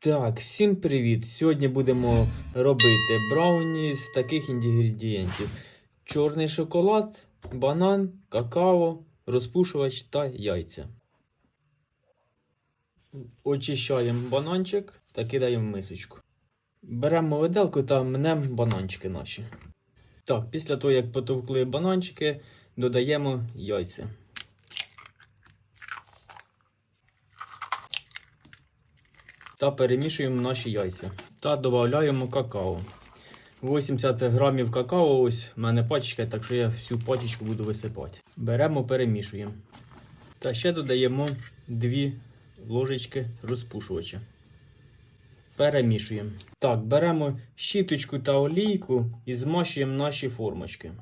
Так, всім привіт! Сьогодні будемо робити брауні з таких інгредієнтів: чорний шоколад, банан, какао, розпушувач та яйця. Очищаємо бананчик та кидаємо в мисочку. Беремо виделку та мнемо бананчики наші. Так, після того, як потовкли бананчики, додаємо яйця. Та перемішуємо наші яйця. Та додаємо какао. 80 грамів какао, ось в мене пачечка, так що я всю пачечку буду висипати. Беремо, перемішуємо. Та ще додаємо 2 ложечки розпушувача. Перемішуємо. Так, беремо щіточку та олійку і змащуємо наші формочки.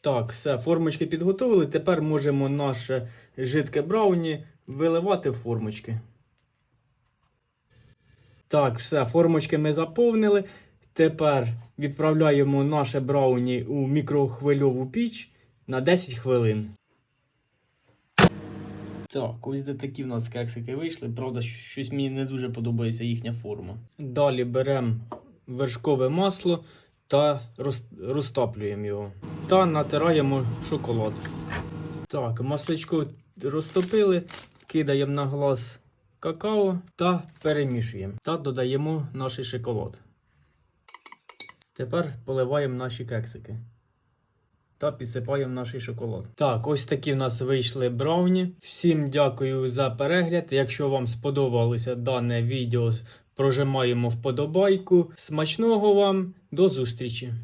Так, все, формочки підготовили. Тепер можемо наше жидке брауні виливати в формочки. Так, все, формочки ми заповнили. Тепер відправляємо наше брауні у мікрохвильову піч на 10 хвилин. Так, ось де такі в нас кексики вийшли. Правда, щось мені не дуже подобається їхня форма. Далі беремо вершкове масло та роз- розтоплюємо його. Та натираємо шоколад. Так, масличко розтопили, кидаємо на глаз какао та перемішуємо. Та додаємо наш шоколад. Тепер поливаємо наші кексики. Та підсипаємо наш шоколад. Так, ось такі в нас вийшли брауні. Всім дякую за перегляд. Якщо вам сподобалося дане відео, прожимаємо вподобайку. Смачного вам, до зустрічі!